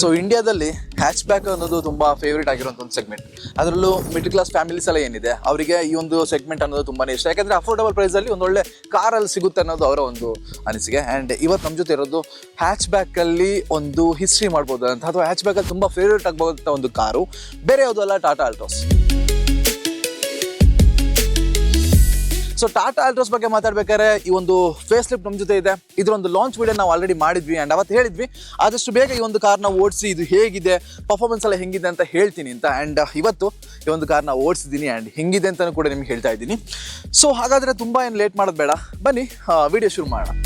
So ಇಂಡಿಯಾದಲ್ಲಿ hatch back ಅನ್ನೋದು ತುಂಬಾ ಫೇವ್ರೇಟ್ ಆಗಿರುವಂತ ಒಂದು ಸೆಗ್ಮೆಂಟ್ ಅದರಲ್ಲೂ ಮಿಡ್ಲ್ ಕ್ಲಾಸ್ ಫ್ಯಾಮಿಲೀಸ್ ಎಲ್ಲ ಏನಿದೆ, ಅವರಿಗೆ ಈ ಒಂದು ಸೆಗ್ಮೆಂಟ್ ಅನ್ನೋದು ತುಂಬಾನೇ ಇಷ್ಟ. ಯಾಕಂದ್ರೆ ಅಫೋರ್ಡಬಲ್ ಪ್ರೈಸ್ ಅಲ್ಲಿ ಒಂದೊಳ್ಳೆ ಕಾರ್ ಅಲ್ಲಿ ಸಿಗುತ್ತೆ ಅನ್ನೋದು ಅವರ ಒಂದು ಅನಿಸಿಕೆ. ಅಂಡ್ ಇವತ್ತು ನಮ್ಮ ಜೊತೆ ಇರೋದು ಹ್ಯಾಚ್ ಬ್ಯಾಕ್ ಅಲ್ಲಿ ಒಂದು ಹಿಸ್ಟ್ರಿ ಮಾಡ್ಬೋದು ಅಂತ, ಅಥವಾ ಹ್ಯಾಚ್ ಬ್ಯಾಕ್ ಅಲ್ಲಿ ತುಂಬಾ ಫೇವ್ರೇಟ್ ಆಗಬಹುದಂತ ಒಂದು ಕಾರು, ಬೇರೆ ಯಾವುದಲ್ಲ Tata Altroz so Tata Altroz ಬಗ್ಗೆ ಮಾತಾಡ್ಬೇಕಾದ್ರೆ ಈ ಒಂದು ಫೇಸ್ ಲಿಫ್ಟ್ ನಮ್ಮ ಜೊತೆ ಇದೆ. ಇದರ ಒಂದು ಲಾಂಚ್ ವಿಡಿಯೋ ನಾವು ಆಲ್ರೆಡಿ ಮಾಡಿದ್ವಿ ಅಂಡ್ ಅವತ್ತು ಹೇಳಿದ್ವಿ. ಆದಷ್ಟು ಬೇಗ ಈ ಒಂದು ಕಾರ್ನ ಓಡಿಸಿ ಇದು ಹೇಗಿದೆ ಪರ್ಫಾರ್ಮೆನ್ಸ್ ಎಲ್ಲ ಹೆಂಗಿದೆ ಅಂತ ಹೇಳ್ತೀನಿ ಅಂತ. ಆ್ಯಂಡ್ ಇವತ್ತು ಈ ಒಂದು ಕಾರ್ನ ಓಡಿಸಿದ್ದೀನಿ ಆ್ಯಂಡ್ ಹೆಂಗಿದೆ ಅಂತಲೂ ಕೂಡ ನಿಮ್ಗೆ ಹೇಳ್ತಾ ಇದ್ದೀನಿ. ಸೊ ಹಾಗಾದರೆ ತುಂಬ ಏನು ಲೇಟ್ ಮಾಡೋದು ಬೇಡ. ಬನ್ನಿ ವಿಡಿಯೋ ಶುರು ಮಾಡೋಣ.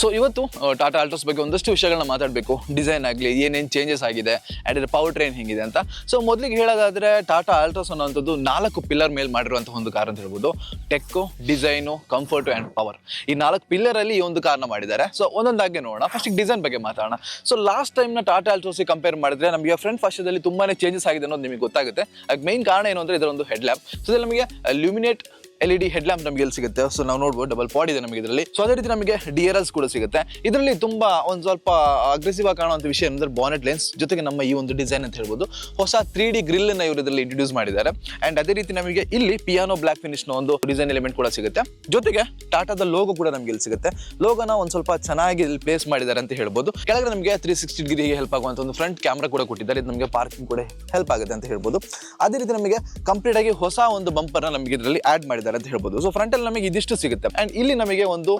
ಸೊ ಇವತ್ತು ಟಾಟಾ ಆಲ್ಟೋಸ್ ಬಗ್ಗೆ ಒಂದಷ್ಟು ವಿಷಯಗಳನ್ನ ಮಾತಾಡಬೇಕು. ಡಿಸೈನ್ ಆಗಲಿ, ಏನೇನು ಚೇಂಜಸ್ ಆಗಿದೆ ಆ್ಯಂಡ್ ಪವರ್ ಟ್ರೈನ್ ಹೇಗಿದೆ ಅಂತ. ಸೊ ಮೊದಲಿಗೆ ಹೇಳೋದಾದರೆ ಟಾಟಾ ಆಲ್ಟೋಸ್ ಅನ್ನೋಂಥದ್ದು ನಾಲ್ಕು ಪಿಲ್ಲರ್ ಮೇಲೆ ಮಾಡಿರುವಂಥ ಒಂದು ಕಾರ್ ಅಂತ ಹೇಳ್ಬೋದು. Tech design comfort and power ಈ ನಾಲ್ಕು ಪಿಲ್ಲರಲ್ಲಿ ಈ ಒಂದು ಕಾರ್ನ ಮಾಡಿದ್ದಾರೆ. ಸೊ ಒಂದೊಂದಾಗಿ ನೋಡೋಣ. ಫಸ್ಟ್ ಡಿಸೈನ್ ಬಗ್ಗೆ ಮಾತಾಡೋಣ. ಸೊ ಲಾಸ್ಟ್ ಟೈಮ್ನ ಟಾಟಾ ಆಲ್ಟ್ರೋಸಿಗೆ ಕಂಪೇರ್ ಮಾಡಿದ್ರೆ, ನಮಗೆ ಫ್ರಂಟ್ ಫಸ್ಟ್ದಲ್ಲಿ ತುಂಬಾ ಚೇಂಜಸ್ ಆಗಿದೆ ಅನ್ನೋದು ನಿಮಗೆ ಗೊತ್ತಾಗುತ್ತೆ. ಅದಕ್ಕೆ ಮೈನ್ ಕಾರಣ ಏನು ಅಂದರೆ ಇದರ ಒಂದು ಹೆಡ್ ಲ್ಯಾಪ್ ಸೊ ನಮಗೆ luminate L E head lamp ನಮಗೆ ಎಲ್ಲಿ ಸಿಗುತ್ತೆ? ಸೊ ನಾವು ನೋಡ್ಬೋದು ಡಬಲ್ ಪಾಡ್ ಇದೆ ನಮಗೆ ಇದರಲ್ಲಿ. ಸೊ ಅದೇ ರೀತಿ ನಮಗೆ ಡಿ ಕೂಡ ಸಿಗುತ್ತೆ. ಇದರಲ್ಲಿ ತುಂಬಾ ಒಂದು ಸ್ವಲ್ಪ ಅಗ್ರೆಸಿವ್ ಆಗಿ ಕಾಣುವಂಥ ವಿಷಯ ಏನಂದ್ರೆ ಬಾನೆಟ್ ಲೆನ್ಸ್ ಜೊತೆಗೆ ನಮ್ಮ ಈ ಒಂದು ಡಿಸೈನ್ ಅಂತ ಹೇಳ್ಬೋದು. ಹೊಸ ತ್ರೀ ಡಿ ಗ್ರಿಲ್ ಅನ್ನ ಇವರು ಇದರಲ್ಲಿ ಇಂಟ್ರೊಡ್ಯೂಸ್ ಮಾಡಿದ್ದಾರೆ. ಅಂಡ್ ಅದೇ ರೀತಿ ನಮಗೆ ಇಲ್ಲಿ ಪಿಯಾನೋ ಬ್ಲಾಕ್ ಫಿನಿಶ್ನ ಒಂದು ಡಿಸೈನ್ ಎಲಿಮೆಂಟ್ ಕೂಡ ಸಿಗುತ್ತೆ. ಜೊತೆಗೆ ಟಾಟಾದ ಲೋಗೋ ಕೂಡ ನಮಗೆ ಇಲ್ಲಿ ಸಿಗುತ್ತೆ? ಲೋಗೋನ ಒಂದು ಸ್ವಲ್ಪ ಚೆನ್ನಾಗಿ ಇಲ್ಲಿ ಪ್ಲೇಸ್ ಮಾಡಿದ್ದಾರೆ ಅಂತ ಹೇಳ್ಬೋದು. ಕೆಳಗಡೆ ನಮಗೆ ತ್ರೀ ಸಿಕ್ಸ್ಟಿ ಡಿಗ್ರಿಗೆ ಹೆಲ್ಪ್ ಆಗುವಂತ ಒಂದು ಫ್ರಂಟ್ ಕ್ಯಾಮ್ರಾ ಕೂಡ ಕೊಟ್ಟಿದ್ದಾರೆ. ಇದು ನಮಗೆ ಪಾರ್ಕಿಂಗ್ ಕೂಡ ಹೆಲ್ಪ್ ಆಗುತ್ತೆ ಅಂತ ಹೇಳ್ಬೋದು. ಅದೇ ರೀತಿ ನಮಗೆ ಕಂಪ್ಲೀಟ್ ಆಗಿ ಹೊಸ ಒಂದು ಬಂಪರ್ ನಮಗೆ ಇದರಲ್ಲಿ ಆಡ್ ಮಾಡಿದ್ದಾರೆ. ಅಂತ ಹೇಳ್ಬೋದು. ಸೊ ಫ್ರಂಟ್ ಅಲ್ಲಿ ನಮಗೆ ಇದಿಷ್ಟು ಸಿಗುತ್ತೆ. ಅಂಡ್ ಇಲ್ಲಿ ನಮಗೆ ಒಂದು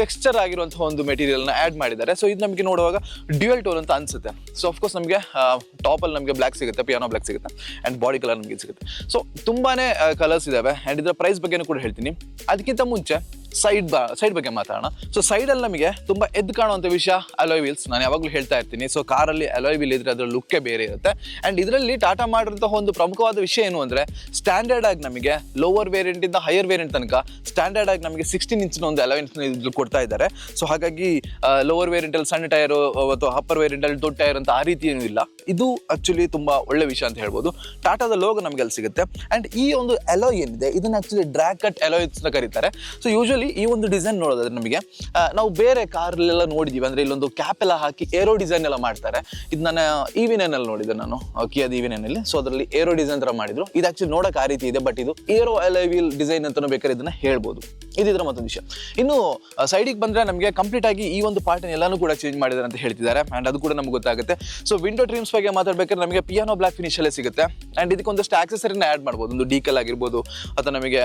ಟೆಕ್ಸ್ಚರ್ ಆಗಿರುವಂತಹ ಒಂದು ಮೆಟೀರಿಯಲ್ನ ಆಡ್ ಮಾಡಿದ್ದಾರೆ. ಸೊ ಇದು ನಮಗೆ ನೋಡುವಾಗ ಡ್ಯೂಯಲ್ ಟೋಲ್ ಅಂತ ಅನ್ಸುತ್ತೆ. ಸೊ ಅಫ್ಕೋರ್ಸ್ ನಮಗೆ ಟಾಪ್ ಅಲ್ಲಿ ನಮಗೆ ಬ್ಲಾಕ್ ಸಿಗುತ್ತೆ ಪಿಯಾನೋ ಬ್ಲಾಕ್ ಸಿಗುತ್ತೆ ಅಂಡ್ ಬಾಡಿ ಕಲರ್ ನಮಗೆ ಸಿಗುತ್ತೆ. ಸೊ ತುಂಬಾನೇ ಕಲರ್ಸ್ ಇದಾವೆ. ಅಂಡ್ ಇದರ ಪ್ರೈಸ್ ಬಗ್ಗೆನೂ ಕೂಡ ಹೇಳ್ತೀನಿ. ಅದಕ್ಕಿಂತ ಮುಂಚೆ ಸೈಡ್ ಬ ಸೈಡ್ ಬಗ್ಗೆ ಮಾತಾಡೋಣ. ಸೊ ಸೈಡಲ್ಲಿ ನಮಗೆ ತುಂಬ ಎದ್ದು ಕಾಣುವಂಥ ವಿಷಯ ಅಲೋಯ್ ವೀಲ್ಸ್ ನಾನು ಯಾವಾಗಲೂ ಹೇಳ್ತಾ ಇರ್ತೀನಿ. ಸೊ ಕಾರಲ್ಲಿ ಅಲೋಯ್ ವೀಲ್ ಇದ್ರೆ ಅದರ ಲುಕ್ಕೇ ಬೇರೆ ಇರುತ್ತೆ. ಅಂಡ್ ಇದರಲ್ಲಿ ಟಾಟಾ ಮಾಡಿರುವಂತಹ ಒಂದು ಪ್ರಮುಖವಾದ ವಿಷಯ ಏನು ಅಂದ್ರೆ ಸ್ಟ್ಯಾಂಡರ್ಡ್ ಆಗಿ ನಮಗೆ ಲೋವರ್ ವೇರಿಯಂಟ್ ಇಂದ ಹೈಯರ್ ವೇರಿಯಂಟ್ ತನಕ ಸ್ಟ್ಯಾಂಡರ್ಡ್ ಆಗಿ ನಮಗೆ ಸಿಕ್ಸ್ಟೀನ್ ಇಂಚಿನ ಒಂದು ಅಲವೆನ್ಸ್ ಇದು ಕೊಡ್ತಾ ಇದ್ದಾರೆ. ಸೊ ಹಾಗಾಗಿ ಲೋವರ್ ವೇರಿಯಂಟ್ ಅಲ್ಲಿ ಸಣ್ಣ ಟೈರ್ ಅಥವಾ ಅಪ್ಪರ್ ವೇರಿಯಂಟ್ ಅಲ್ಲಿ ದೊಡ್ಡ ಟೈರ್ ಅಂತ ಆ ರೀತಿ ಏನೂ ಇಲ್ಲ. ಇದು ಆಕ್ಚುಲಿ ತುಂಬಾ ಒಳ್ಳೆ ವಿಷಯ ಅಂತ ಹೇಳ್ಬೋದು. ಟಾಟಾದ ಲೋಗೋ ನಮಗೆ ಅಲ್ಲಿ ಸಿಗುತ್ತೆ. ಅಂಡ್ ಈ ಒಂದು ಅಲೋಯ್ ಏನಿದೆ, ಇದನ್ನ ಆಕ್ಚುಲಿ ಡ್ರ್ಯಾಗ್ ಕಟ್ ಎಲೋಯ್ಸ್ ಅಂತ ಕರೀತಾರೆ. ಸೊ ಯೂಶಲಿ ಈ ಒಂದು ಡಿಸೈನ್ ನೋಡೋದಾದ್ರೆ ನಮಗೆ ನಾವು ಬೇರೆ ಕಾರ್ಲೆಲ್ಲ ನೋಡಿದೀವಿ. ಅಂದ್ರೆ ಇಲ್ಲೊಂದು ಕ್ಯಾಪ್ ಎಲ್ಲ ಹಾಕಿ ಏರೋ ಡಿಸೈನ್ ಎಲ್ಲ ಮಾಡ್ತಾರೆ. ಇದು ನಾನು ಇವಿನೆನ್ ಅಲ್ಲಿ ನೋಡಿದೆ ನಾನು ಕಿಯಾದ ಇವಿನೆನ್ ಅಲ್ಲಿ. ಸೊ ಅದರಲ್ಲಿ ಏರೋ ಡಿಸೈನ್ ತರ ಮಾಡಿದ್ರು. ಇದು ಆಕ್ಚುಲಿ ನೋಡಕ್ ಆ ರೀತಿ ಇದೆ ಬಟ್ ಇದು ಏರೋ ಅಲೈವಿಲ್ ಡಿಸೈನ್ ಅಂತ ಬೇಕಾದ್ರೆ ಇದನ್ನ ಹೇಳ್ಬೋದು. ಇದು ಇದರ ಮತ್ತೊಂದು ವಿಷಯ. ಇನ್ನು ಸೈಡಿಗೆ ಬಂದ್ರೆ ನಮಗೆ ಕಂಪ್ಲೀಟ್ ಆಗಿ ಈ ಒಂದು ಪಾರ್ಟ್ ಎಲ್ಲಾನು ಕೂಡ ಚೇಂಜ್ ಮಾಡಿದ್ದಾರೆ ಅಂತ ಹೇಳ್ತಿದ್ದಾರೆ. ಅಂಡ್ ಅದು ಕೂಡ ನಮ್ಗೆ ಗೊತ್ತಾಗುತ್ತೆ. ಸೊ ವಿಂಡೋ ಟ್ರೀಮ್ಸ್ ಬಗ್ಗೆ ಮಾತಾಡ್ಬೇಕಾದ್ರೆ ನಮಗೆ ಪಿಯಾನೋ ಬ್ಲಾಕ್ ಫಿನಿಶ್ ಅಲ್ಲೇ ಸಿಗುತ್ತೆ. ಅಂಡ್ ಇದಕ್ಕೆ ಒಂದಷ್ಟು ಆಕ್ಸೆಸರಿನ ಆಡ್ ಮಾಡ್ಬೋದು. ಒಂದು ಡೀಕಲ್ ಆಗಿರ್ಬೋದು, ಅಥವಾ ನಮಗೆ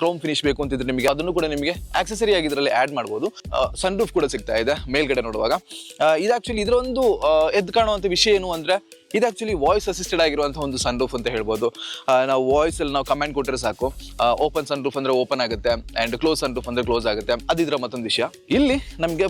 ಕ್ರೋಮ್ ಫಿನಿಶ್ ಬೇಕು ಅಂತಿದ್ರೆ ನಿಮಗೆ ಅದನ್ನು ಕೂಡ ನಿಮಗೆ ಆಕ್ಸೆಸರಿ ಆಗಿ ಇದರಲ್ಲಿ ಆಡ್ ಮಾಡ್ಬೋದು. ಸನ್ ರೂಫ್ ಕೂಡ ಸಿಗ್ತಾ ಇದೆ ಮೇಲ್ಗಡೆ ನೋಡುವಾಗ. ಇದು ಆಕ್ಚುಲಿ ಇದರ ಒಂದು ಆ, ಎದ್ದು ಕಾಣುವಂಥ ವಿಷಯ ಏನು ಅಂದರೆ ಇದು ಆಕ್ಚುಲಿ ವಾಯ್ಸ್ ಅಸಿಸ್ಟೆಡ್ ಆಗಿರುವಂಥ ಒಂದು ಸನ್ ರೂಫ್ ಅಂತ ಹೇಳ್ಬೋದು. ನಾವು ವಾಯ್ಸ್ ಅಲ್ಲಿ ನಾವು ಕಮೆಂಟ್ ಕೊಟ್ಟರೆ ಸಾಕು. ಓಪನ್ ಸನ್ ರೂಫ್ ಅಂದ್ರೆ ಓಪನ್ ಆಗುತ್ತೆ ಅಂಡ್ ಕ್ಲೋಸ್ ಸನ್ ರೂಫ್ ಅಂದ್ರೆ ಕ್ಲೋಸ್ ಆಗುತ್ತೆ. ಅದಿದ್ರ ಮತ್ತೊಂದು ವಿಷಯ. ಇಲ್ಲಿ ನಮಗೆ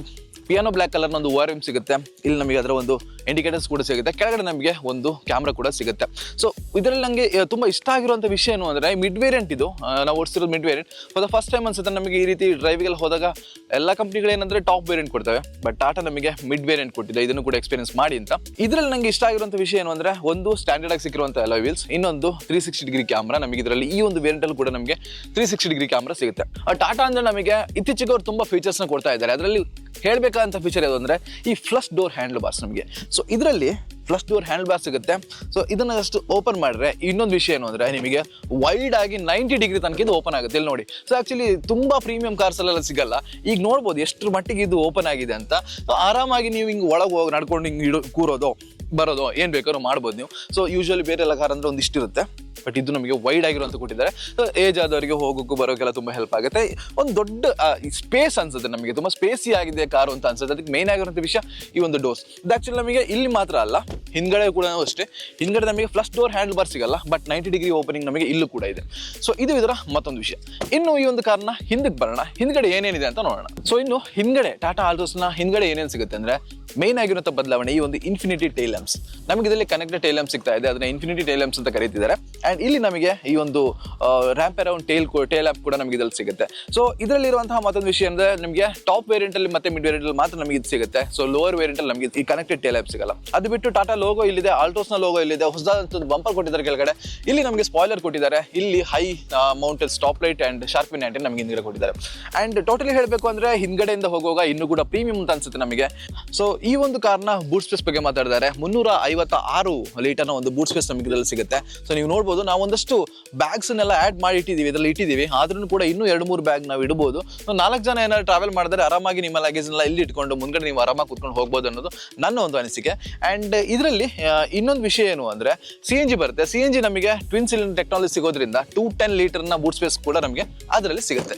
ಪಿಯಾನೋ ಬ್ಲಾಕ್ ಕಲರ್ನ ಒಂದು ಎಂ ಸಿಗುತ್ತೆ. ಇಲ್ಲಿ ನಮಗೆ ಅದರ ಒಂದು ಇಂಡಿಕೇಟರ್ಸ್ ಕೂಡ ಸಿಗುತ್ತೆ. ಕೆಳಗಡೆ ನಮಗೆ ಒಂದು ಕ್ಯಾಮ್ರಾ ಕೂಡ ಸಿಗುತ್ತೆ. ಸೊ ಇದರಲ್ಲಿ ನನಗೆ ತುಂಬ ಇಷ್ಟ ಆಗಿರುವಂಥ ವಿಷಯ ಏನು ಅಂದರೆ ಮಿಡ್ ವೇರಿಯಂಟ್ ಇದು. ನಾವು ಓಡಿಸಿರೋದು mid variant for the first time ಅನ್ಸುತ್ತೆ ನಮಗೆ ಈ ರೀತಿ ಡ್ರೈವಿಗೆಲ್ಲ ಹೋದಾಗ ಎಲ್ಲ ಕಂಪ್ನಿಗಳು ಏನಂದ್ರೆ ಟಾಪ್ ವೇರಿಯಂಟ್ ಕೊಡ್ತವೆ. ಬಟ್ ಟಾಟಾ ನಮಗೆ ಮಿಡ್ ವೇರಿಯಂಟ್ ಕೊಟ್ಟಿದೆ. ಇದನ್ನು ಕೂಡ ಎಕ್ಸ್ಪೀರಿಯನ್ಸ್ ಮಾಡಿ ಅಂತ. ಇದರಲ್ಲಿ ನನಗೆ ಇಷ್ಟ ಆಗಿರುವಂಥ ವಿಷಯ ಏನು ಅಂದರೆ, ಒಂದು ಸ್ಟ್ಯಾಂಡರ್ಡ್ ಆಗಿ ಸಿಕ್ಕಿರುವಂಥ ಎಲ್ಲ ವೀಲ್ಸ್ ಇನ್ನೊಂದು ತ್ರೀ ಸಿಕ್ಸ್ಟಿ ಡಿಗ್ರಿ ಕ್ಯಾಮ್ರಾ ನಮಗೆ ಇದರಲ್ಲಿ ಈ ಒಂದು ವೇರಿಯಂಟ್ ಅಲ್ಲಿ ಕೂಡ ನಮಗೆ ತ್ರೀ ಸಿಕ್ಸ್ಟಿ ಡಿಗ್ರಿ ಕ್ಯಾಮ್ರಾ ಸಿಗುತ್ತೆ. ಟಾಟಾ ಅಂದ್ರೆ ನಮಗೆ ಇತ್ತೀಚೆಗೆ ಅವ್ರು ತುಂಬಾ ಫೀಚರ್ಸ್ನ ಕೊಡ್ತಾ ಇದ್ದಾರೆ. ಅದರಲ್ಲಿ ಹೇಳಬೇಕಾದಂಥ ಫೀಚರ್ ಯಾವುದು ಅಂದ್ರೆ, ಈ ಫ್ಲಸ್ ಡೋರ್ ಹ್ಯಾಂಡಲ್ ಬಾರ್ಸ್ ನಮಗೆ. ಸೊ ಇದರಲ್ಲಿ ಫ್ಲಶ್ ಡೋರ್ ಹ್ಯಾಂಡ್ ಬ್ಯಾಗ್ ಸಿಗುತ್ತೆ. ಸೊ ಇದನ್ನ ಜಸ್ಟ್ ಓಪನ್ ಮಾಡಿದ್ರೆ ಇನ್ನೊಂದು ವಿಷಯ ಏನು ಅಂದ್ರೆ ನಿಮಗೆ ವೈಡ್ ಆಗಿ ನೈಂಟಿ ಡಿಗ್ರಿ ತನಕ ಇದು ಓಪನ್ ಆಗುತ್ತೆ. ಇಲ್ಲಿ ನೋಡಿ. ಸೊ ಆಕ್ಚುಲಿ ತುಂಬಾ ಪ್ರೀಮಿಯಂ ಕಾರ್ಸ್ ಎಲ್ಲ ಸಿಗಲ್ಲ. ಈಗ ನೋಡ್ಬೋದು ಎಷ್ಟರ ಮಟ್ಟಿಗೆ ಇದು ಓಪನ್ ಆಗಿದೆ ಅಂತ. ಸೊ ಆರಾಮಾಗಿ ನೀವು ಹಿಂಗೆ ಒಳಗೆ ಹೋಗಿ ನಡ್ಕೊಂಡು ಹಿಂಗೆ ಇಡೋ ಕೂರೋದು, ಬರೋದು ಏನ್ ಬೇಕಾದ್ರೂ ಮಾಡ್ಬೋದು ನೀವು. ಸೊ ಯೂಶಲಿ ಬೇರೆ ಎಲ್ಲ ಕಾರ್ ಅಂದ್ರೆ ಒಂದಿಷ್ಟು ಇರುತ್ತೆ. ಬಟ್ ಇದು ನಮಗೆ ವೈಡ್ ಆಗಿರುವಂತ ಕೊಟ್ಟಿದ್ದಾರೆ. ಏಜ್ ಆದವರಿಗೆ ಹೋಗೋಕ್ಕೂ ಬರೋಕ್ಕೆಲ್ಲ ತುಂಬ ಹೆಲ್ಪ್ ಆಗುತ್ತೆ. ಒಂದು ದೊಡ್ಡ ಸ್ಪೇಸ್ ಅನ್ಸುತ್ತೆ ನಮಗೆ. ತುಂಬ ಸ್ಪೇಸಿ ಆಗಿದೆ ಕಾರು ಅಂತ ಅನ್ಸುತ್ತೆ. ಅದಕ್ಕೆ ಮೇನ್ ಆಗಿರೋಂಥ ವಿಷಯ ಈ ಒಂದು ಡೋರ್ಸ್ ಇದು ಆ್ಯಕ್ಚುಲಿ ನಮಗೆ ಇಲ್ಲಿ ಮಾತ್ರ ಅಲ್ಲ, ಹಿಂದ್ಗಡೆ ಕೂಡ ಅಷ್ಟೇ. ಹಿಂದ್ಗಡೆ ನಮಗೆ ಫ್ಲಸ್ ಡೋರ್ ಹ್ಯಾಂಡಲ್ ಬಾರ್ ಸಿಗಲ್ಲ ಬಟ್ ನೈಂಟಿ ಡಿಗ್ರಿ ಓಪನಿಂಗ್ ನಮಗೆ ಇಲ್ಲೂ ಕೂಡ ಇದೆ. ಸೊ ಇದು ಇದರ ಮತ್ತೊಂದು ವಿಷಯ. ಇನ್ನು ಈ ಒಂದು ಕಾರ್ನ ಹಿಂದಕ್ಕೆ ಬರೋಣ. ಹಿಂದ್ಗಡೆ ಏನೇನಿದೆ ಅಂತ ನೋಡೋಣ. ಸೊ ಇನ್ನು ಹಿಂದ್ಗಡೆ ಟಾಟಾ ಆಲ್ಟೋಸ್ನ ಹಿಂದ್ಗಡೆ ಏನೇನು ಸಿಗುತ್ತೆ ಅಂದ್ರೆ ಮೇನ್ ಆಗಿರುವಂಥ ಬದಲಾವಣೆ ಈ ಒಂದು ಇನ್ಫಿನಿಟಿ ಟೈಲಮ್ಸ್ ನಮಗೆ ಇದರಲ್ಲಿ ಕನೆಕ್ಟೆಡ್ ಟೈಲಮ್ಸ್ ಸಿಗ್ತಾ ಇದೆ. ಅದನ್ನ ಇನ್ಫಿನಿಟಿ ಟೈಲಮ್ಸ್ ಅಂತ ಕರೀತಿದ್ದಾರೆ. ಆ್ಯಂಡ್ ಇಲ್ಲಿ ನಮಗೆ ಈ ಒಂದು ramp around tail tail app ಕೂಡ ನಮಗೆ ಇದ್ರಲ್ಲಿ ಸಿಗುತ್ತೆ. ಸೊ ಇದರಲ್ಲಿರುವಂತಹ ಮತ್ತೊಂದು ವಿಷಯ ಅಂದರೆ ನಿಮಗೆ ಟಾಪ್ ವೇರಿಯಂಟಲ್ಲಿ ಮತ್ತೆ ಮಿಡ್ ವೇರಿಯಂಟಲ್ಲಿ ಮಾತ್ರ ನಮಗೆ ಇದು ಸಿಗುತ್ತೆ. ಸೊ ಲೋವರ್ ವೇರಿಯಂಟಲ್ಲಿ ನಮಗೆ ಈ ಕನೆಕ್ಟೆಡ್ ಟೇಲ್ ಆ್ಯಪ್ ಸಿಗಲ್ಲ. ಅದು ಬಿಟ್ಟು ಟಾಟಾ ಲೋಗೋ ಇಲ್ಲಿದೆ ಆಲ್ಟೋಸ್ನ ಲೋಗೋ ಇಲ್ಲಿದೆ ಹೊಸದಾದಂಥ ಬಂಪರ್ ಕೊಟ್ಟಿದ್ದಾರೆ ಕೆಳಗಡೆ. ಇಲ್ಲಿ ನಮಗೆ ಸ್ಪಾಯ್ಲರ್ ಕೊಟ್ಟಿದ್ದಾರೆ. ಇಲ್ಲಿ high mounted stop light and shark fin antenna ನಮಗೆ ಹಿಂದ್ಗಡೆ ಕೊಟ್ಟಿದ್ದಾರೆ. ಆ್ಯಂಡ್ ಟೋಟಲಿ ಹೇಳಬೇಕು ಅಂದರೆ ಹಿಂದ್ಗಡೆಯಿಂದ ಹೋಗುವಾಗ ಇನ್ನೂ ಕೂಡ ಪ್ರೀಮಿಯಂ ಅಂತ ಅನ್ಸುತ್ತೆ ನಮಗೆ. ಸೊ ಈ ಒಂದು ಕಾರ್ನ ಬೂಟ್ ಸ್ಪೇಸ್ ಬಗ್ಗೆ ಮಾತಾಡಿದ್ದಾರೆ ಮುನ್ನೂರ ಐವತ್ತ ಆರು ಲೀಟರ್ನ ಒಂದು ಬೂಟ್ ಸ್ಪೇಸ್ ನಮಗೆ ಇದರಲ್ಲಿ ಸಿಗುತ್ತೆ. ಸೊ ನೀವು ನೋಡ್ಬೋದು ನಾವು ಒಂದಷ್ಟು ಬ್ಯಾಗ್ಸನ್ನೆಲ್ಲ ಆ್ಯಡ್ ಮಾಡಿ ಇಟ್ಟಿದ್ದೀವಿ. ಇದರಲ್ಲಿ ಇಟ್ಟಿದ್ದೀವಿ. ಆದ್ರೂ ಕೂಡ ಇನ್ನೂ ಎರಡು ಮೂರು ಬ್ಯಾಗ್ ನಾವು ಇಡ್ಬೋದು. ನಾಲ್ಕು ಜನ ಏನಾದ್ರು ಟ್ರಾವೆಲ್ ಮಾಡಿದ್ರೆ ಆರಾಮಾಗಿ ನಿಮ್ಮ ಲಗೇಜ್ನೆಲ್ಲ ಇಲ್ಲಿ ಇಟ್ಕೊಂಡು ಮುಂದ್ಗಡೆ ನೀವು ಆರಾಮಾಗಿ ಕುತ್ಕೊಂಡು ಹೋಗ್ಬೋದು ಅನ್ನೋದು ನನ್ನ ಒಂದು ಅನಿಸಿಕೆ. ಆ್ಯಂಡ್ ಇದರಲ್ಲಿ ಇನ್ನೊಂದು ವಿಷಯ ಏನು ಅಂದರೆ ಸಿ ಎನ್ ಜಿ ಬರುತ್ತೆ. ಸಿ ಎನ್ ಜಿ ನಮಗೆ ಟ್ವಿನ್ ಸಿಲಿಂಡರ್ ಟೆಕ್ನಾಲಜಿ ಸಿಗೋದ್ರಿಂದ ಟೂ ಟೆನ್ ಲೀಟರ್ನ ಬೂಟ್ ಸ್ಪೇಸ್ ಕೂಡ ನಮಗೆ ಅದರಲ್ಲಿ ಸಿಗುತ್ತೆ.